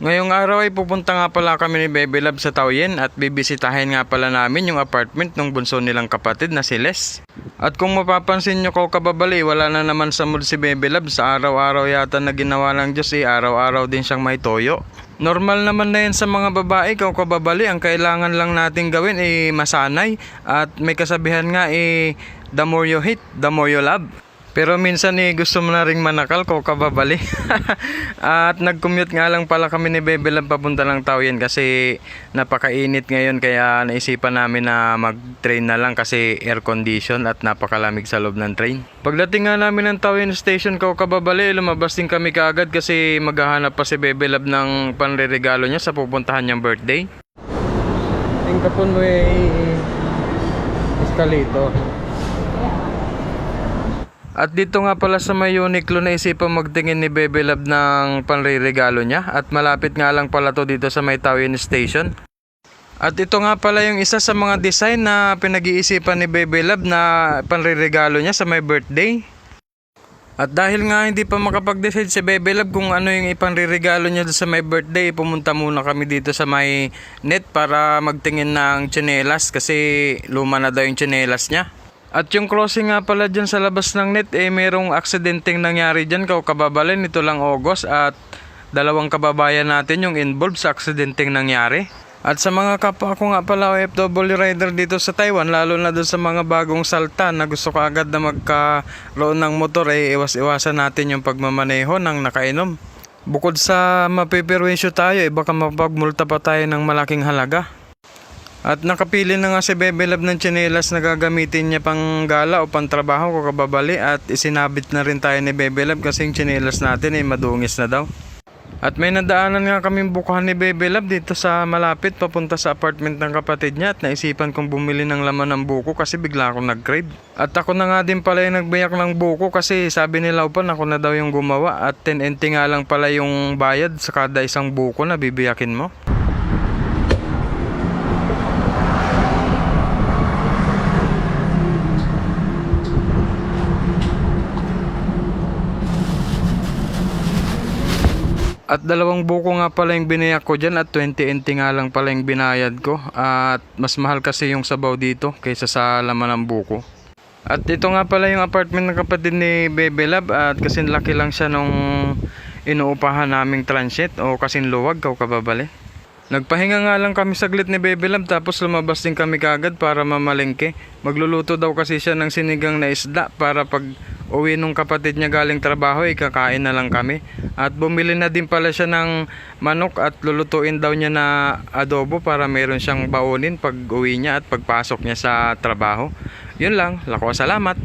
Ngayong araw ay pupunta nga pala kami ni Bebe Love sa Taoyen at bibisitahin nga pala namin yung apartment ng bunso nilang kapatid na si Les. At kung mapapansin nyo ko kababali, wala na naman sa mood si Bebe Love sa araw-araw yata na ginawa ng Diyos eh, araw-araw din siyang may toyo. Normal naman na yan sa mga babae, kung kababali, ang kailangan lang natin gawin ay masanay at may kasabihan nga eh, the more you hate, the more you love. Pero minsan eh gusto mo na ring manakal ko kababali. At nag-commute nga lang pala kami ni Bebe lang papunta ng Taoyen kasi napakainit ngayon kaya naisipan namin na mag-train na lang kasi air condition at napakalamig sa loob ng train. Pagdating nga namin ng Taoyen Station ko kababali, lumabas din kami kaagad kasi maghahanap pa si Bebe Love ng panreregalo niya sa pupuntahan niyang birthday. Tingkapon mo eh escalator. At dito nga pala sa may Uniqlo naisipan magtingin ni Bebe Love ng panriregalo niya at malapit nga lang pala to dito sa may Taoyen Station. At ito nga pala yung isa sa mga design na pinag-iisipan ni Bebe Love na panriregalo niya sa may birthday. At dahil nga hindi pa makapag-decide si Bebe Love kung ano yung ipanriregalo niya sa may birthday, pumunta muna kami dito sa may net para magtingin ng tsinelas kasi luma na daw yung tsinelas niya. At yung crossing nga pala dyan sa labas ng net, eh merong aksidenteng nangyari dyan, kau kababalin, ito lang August at dalawang kababayan natin yung involved sa aksidenteng nangyari. At sa mga kapwa ko nga pala OFW rider dito sa Taiwan, lalo na doon sa mga bagong salta na gusto ko agad na magkaroon ng motor, eh iwas-iwasan natin yung pagmamaneho ng nakainom. Bukod sa mapipirwisyo tayo, eh baka mapagmulta pa tayo ng malaking halaga. At nakapili na nga si Bebe Love ng tsinelas na gagamitin niya pang gala o pang trabaho ko kababali at isinabit na rin tayo ni Bebe Love kasi yung tsinelas natin ay madungis na daw. At may nadaanan nga kaming bukuhan ni Bebe Love dito sa malapit papunta sa apartment ng kapatid niya at naisipan kong bumili ng laman ng buko kasi bigla akong nag-crave. At ako na nga din pala yung nagbayak ng buko kasi sabi nila upan ako na daw yung gumawa at 10 NT nga lang pala yung bayad sa kada isang buko na bibiyakin mo. At dalawang buko nga pala yung binayak ko dyan at 20 NT nga lang pala yung binayad ko. At mas mahal kasi yung sabaw dito kaysa sa laman ng buko. At ito nga pala yung apartment ng kapatid ni Bebe Lab at kasing laki lang siya nung inuupahan naming transit o kasing luwag kau kababali. Nagpahinga nga lang kami saglit ni Bebe Lab tapos lumabas din kami kagad para mamalengke. Magluluto daw kasi siya ng sinigang na isda para pag uwi nung kapatid niya galing trabaho ikakain na lang kami. At bumili na din pala siya ng manok at lulutuin daw niya na adobo para meron siyang baunin pag uwi niya at pagpasok niya sa trabaho. Yun lang, lako salamat.